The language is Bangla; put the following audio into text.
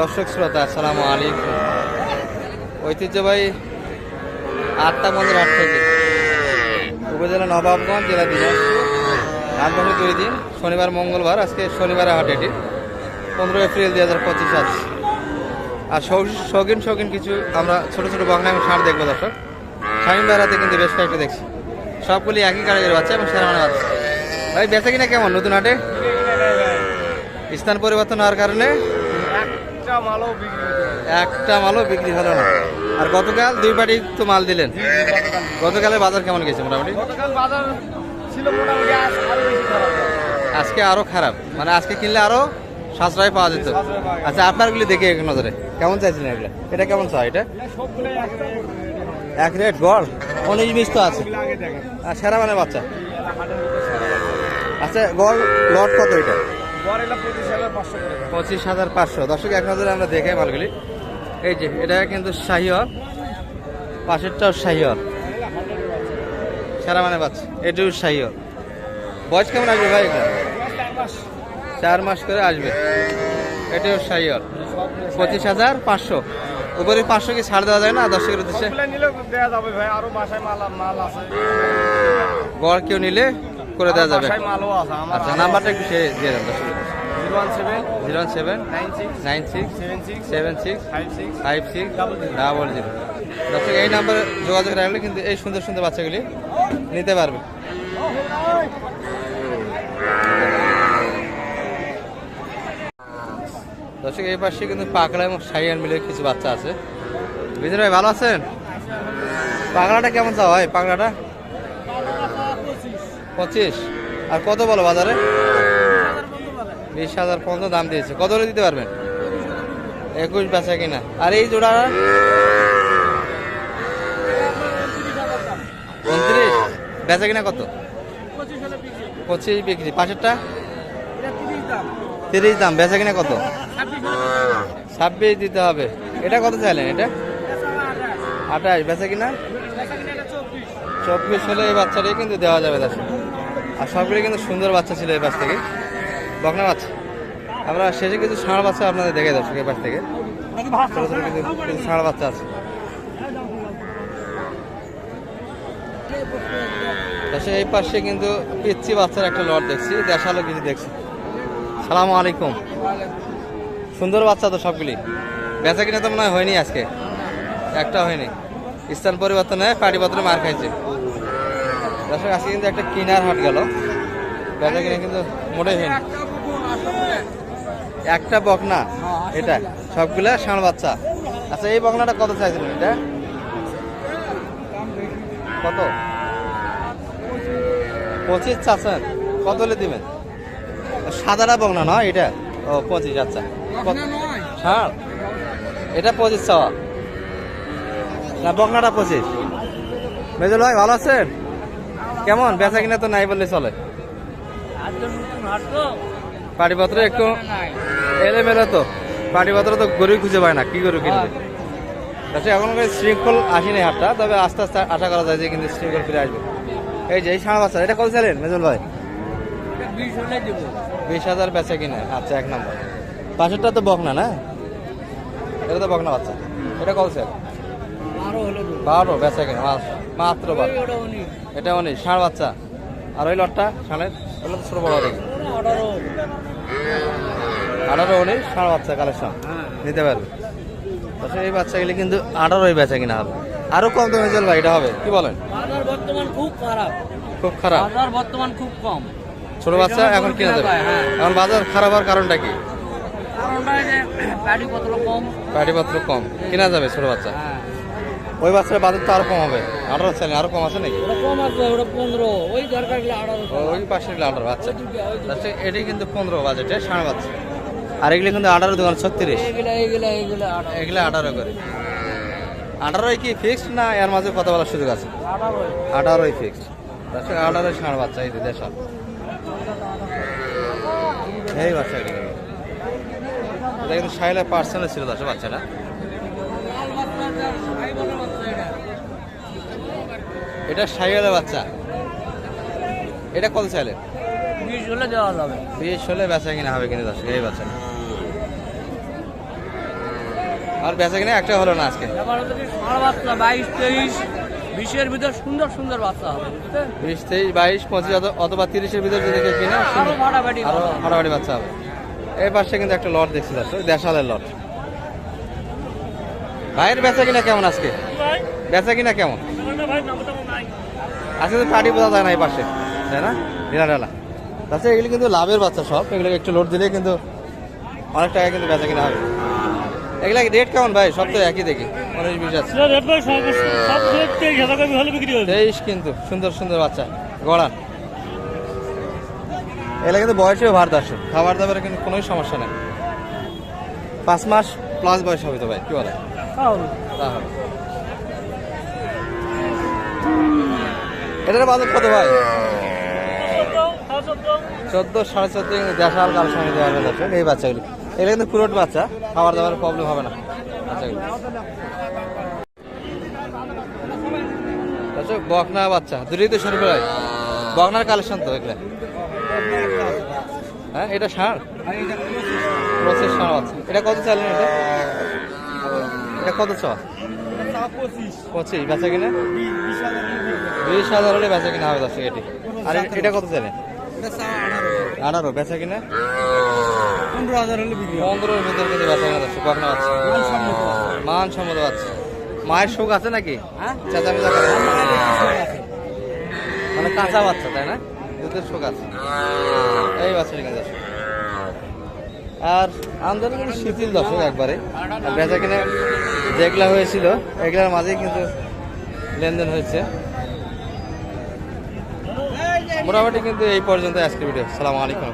দর্শক শ্রোতা, আসসালামু আলাইকুম। ঐতিহ্যবাহী আটটা মন্দির হাট থেকে। উপজেলা নবাবগঞ্জ জেলা হাট বসে দুই দিন, শনিবার, মঙ্গলবার, আজকে শনিবারে হাট এটি। পনেরো এপ্রিল দুই হাজার পঁচিশ আজ। আর শৌখিন শৌখিন কিছু আমরা ছোট ছোট বাংলা এবং ষাঁড় দেখব দর্শক। স্বামী বেড়াতে কিন্তু বেশ কয়েকটা দেখছি। সবগুলি একই কারিগের বাচ্চা এবং সেরা মানে বাচ্চা। ভাই, বেচা কিনা কেমন নতুন হাটে? স্থান পরিবর্তন হওয়ার কারণে? একটা মালও বিক্রি একটা মালও বিক্রি হলো না। আর গতকাল দুই পাটি তো মাল দিলেন। গতকালের বাজার কেমন গেছে মোটামুটি? গতকাল বাজার ছিল মোটামুটি আজকে আরও খারাপ। মানে আজকে কিনলে আরও সাশ্রয় পাওয়া যেত। আচ্ছা আপনারগুলি দেখে এক নজরে। কেমন চাইছিলেন এগুলো? এটা কেমন চাই এটা? এক রেট। গড়? উনিশ বিশ তো আছে। আর সেরা মানে বাচ্চা? আচ্ছা গড় লট কত এটা? পঁচিশ হাজার পাঁচশো হাজার দর্শক এক নজরে আমরা দেখে মালগুলি। এই যে এটা কিন্তু শাহিওর পাশেরটাও শাহিওর সারা মানে বাচ্চা। এটাও শাহিওর বয়স কেমন আসবে ভাই এটা চার মাস করে আসবে। এটাও শাহিওর পঁচিশ হাজার পাঁচশো। উপরে পাঁচশো কি ছাড় দেওয়া যায় না দর্শকের উদ্দেশ্যে? গড় কেউ নিলে করে দেওয়া যাবে। আচ্ছা নাম্বারটা একটু সে দিয়ে দেন zero one seven zero seven nine six nine six seven six seven six five six five six double zero. দর্শক এই নাম্বারে যোগাযোগ রাখলে কিন্তু এই সুন্দর সুন্দর বাচ্চাগুলি নিতে পারবে। দর্শক এই পাশে কিন্তু পাকড়া এবং সাইয়ান মিলে কিছু বাচ্চা আছে। বিজয় ভাই ভালো আছেন? পাকড়াটা কেমন চাও ভাই পাকড়াটা পঁচিশ। আর কত বলো বাজারে? বিশ হাজার পর্যন্ত দাম দিয়েছে। কত করে দিতে পারবেন? একুশ বেচা কিনা। আর এই জোড়া? উনত্রিশ। বেচা কিনা কত? পঁচিশ বিক্রি। পাশেরটা তিরিশ দাম। বেচা কিনা কত? ছাব্বিশ দিতে হবে। এটা কত চাইলেন এটা? আঠাশ। বেচা কিনা? চব্বিশ হলে এই বাচ্চাটাই কিন্তু দেওয়া যাবে দর্শক আর সবগুলি কিন্তু সুন্দর বাচ্চা ছিল এই পাশ থেকে বকনা বাচ্চা। আমরা শেষে কিছু ষাঁড় বাচ্চা আপনাদের দেখে দর্শক এই পাশ থেকে ছোট ছোট কিন্তু ষাঁড় বাচ্চা আছে। এই পাশে কিন্তু পিচ্ছি বাচ্চার একটা লট দেখছি দেশালো কিছু দেখছি। সালাম আলাইকুম। সুন্দর বাচ্চা তো সবগুলি। বেচা কিনা তো মনে হয় হয়নি আজকে। একটা হয়নি। স্থান পরিবর্তনে পাটিপত্রে মার খাইছে। দর্শক আজকে কিন্তু একটা কিনার হাট গেল। বেচা কিনা কিন্তু মোটেই হয়নি। একটা বকনা এটা সবগুলা ষাঁড় বাচ্চা। আচ্ছা এই বকনাটা কত চাইছিলেন এটা? কত? পঁচিশ চাচ্ছেন। কত হলে দিবেন? সাদাটা বকনা নয় এটা? ও পঁচিশ আচ্ছা। ষাঁড়? এটা পঁচিশ চাওয়া। না, বকনাটা পঁচিশ। মেজল ভাই, ভালো আছেন? কেমন? বেচা কিনা তো নাই বললে চলে। পাটিপত্র একটু এলেমেলে তো। পাটিপত্র তো গরু খুঁজে পায় না, কি গরু কিনবে? আচ্ছা এখন শৃঙ্খল আসেনি হাটটা, তবে আস্তে আস্তে আশা করা যায় যে কিন্তু শৃঙ্খল ফিরে আসবে। এই যে, এই সাড়ে বাচ্চা, এটা কত চাইলেন মেজল ভাই? বিশ হাজার বেচা কিনে আচ্ছা এক নম্বর। পাশেরটা তো বকনা না? এটা তো বকনা বাচ্চা। এটা কত চাই বারো বেচা কিনে মাত্র বারো। এটা অনেক ষাঁড় বাচ্চা। আর ওই লটটা ষাঁড়ের? তো ছোট বড় দেখি আঠারো। অনেক ষাঁড় বাচ্চা কালেকশন। নিতে পারবে। আচ্ছা এই বাচ্চাগুলি কিন্তু আঠারোই বেচা কিনা হবে। আরও কম দামে চলবে এটা হবে। কি বলেন? বাজার বর্তমান খুব খারাপ। খুব খারাপ? বাজার বর্তমান খুব কম। ছোট বাচ্চা এখন কিনা যাবে হ্যাঁ। এখন বাজার খারাপ হওয়ার কারণটা কি? কারণটা এই যে কম। পাটিপত্র কম। কিনা যাবে ছোট বাচ্চা? হ্যাঁ। ওই বাচ্চার বাজার তো আরও কম হবে। আঠারো চাইলে আরও কম আছে নাকি? কম আছে ওটা পনেরো। ওই দরকার ওই পাশে আঠারো আচ্ছা। আচ্ছা এটি কিন্তু পনেরো বাজেটে ষাঁড় বাচ্চা আর এগুলো কিন্তু আঠারো দোকান ছত্রিশ। এগুলো আঠারো। করে। আঠারোই কি ফিক্সড না এর মাঝে কথা বলার সুযোগ আছে? আঠারোই। ফিক্সড তাছাড়া আঠারোই ষাঁড় বাচ্চা এই যে দেশাল এই কিন্তু। এটা কিন্তু সাইলে পার্সেন্টে ছিল দশ বাচ্চাটা। এটা সাইলের বাচ্চা। এটা কত চাইলে? বিশ হলে দেওয়া যাবে। বিশ হলে বেচা কিনা হবে কিন্তু দর্শক এই বাচ্চা আর বেচা কিনা একটা হলো না আজকে? বাচ্চা বাইশ তেইশ বিশের ভিতর সুন্দর সুন্দর বাচ্চা হবে বিশ তেইশ বাইশ পঁচিশ অথবা তিরিশের ভিতরে যদি কেউ কিনে আরও ফাটাফাটি বাচ্চা। বাচ্চা হবে। এই পাশে কিন্তু একটা লট দেখছি দর্শক দেশালের লট। ভাইয়ের বেচা কিনা কেমন আজকে? বেচা কিনা কেমন? তো পাটি বোঝা যায় না এই পাশে তাই না? ঢালা তাছাড়া এগুলি কিন্তু লাভের বাচ্চা সব এগুলো একটু লোড দিলে কিন্তু অনেক টাকা কিন্তু বেচা কিনা হবে। এগুলা রেট কেমন ভাই? সব তো একই দেখি উনিশ বিশ আছে। তেইশ কিন্তু সুন্দর সুন্দর বাচ্চা গড়া। এগুলা কিন্তু বয়সেও ভার দাস খাবার দাবারে কিন্তু কোনো সমস্যা নেই। পাঁচ মাস প্লাস বয়স হবে তো ভাই কি বলে? তাহলে এটার বাজার কত ভাই? চোদ্দ, সাড়ে চোদ্দ দেশাল কাল সঙ্গে দেওয়া দর্শক এই বাচ্চাগুলো। এগুলো কিন্তু পুরোট বাচ্চা, খাবার দাবার প্রবলেম হবে না। বাচ্চাগুলো। দর্শক বকনা বাচ্চা, দুটোই তো শুরু করে বকনার কালেকশন তো এগুলো। হ্যাঁ এটা ষাঁড়? প্রসেস ষাঁড় বাচ্চা। এটা কত চালেন এটা এটা কত ছ? পঁচিশ। বেচা কিনা? বিশ হাজার হলে বেচা কিনা হবে এটি। আর এটা কত চালেন আঠারো। বেচা কিনা? পনেরো হাজার হলে বেচা কিনা বাচ্চা মান সম্মত বাচ্চা মায়ের শোক আছে নাকি? মানে কাঁচা বাচ্চা, তাই না? দুধের শোক আছে। এই দর্শক। আর আমদানি কিন্তু শিথিল দর্শক একবারে। বেচা কিনে যেগুলা হয়েছিল, এগুলার মাঝেই কিন্তু লেনদেন হয়েছে। মোটামুটি কিন্তু এই পর্যন্ত আজকের ভিডিও। সালাম আলাইকুম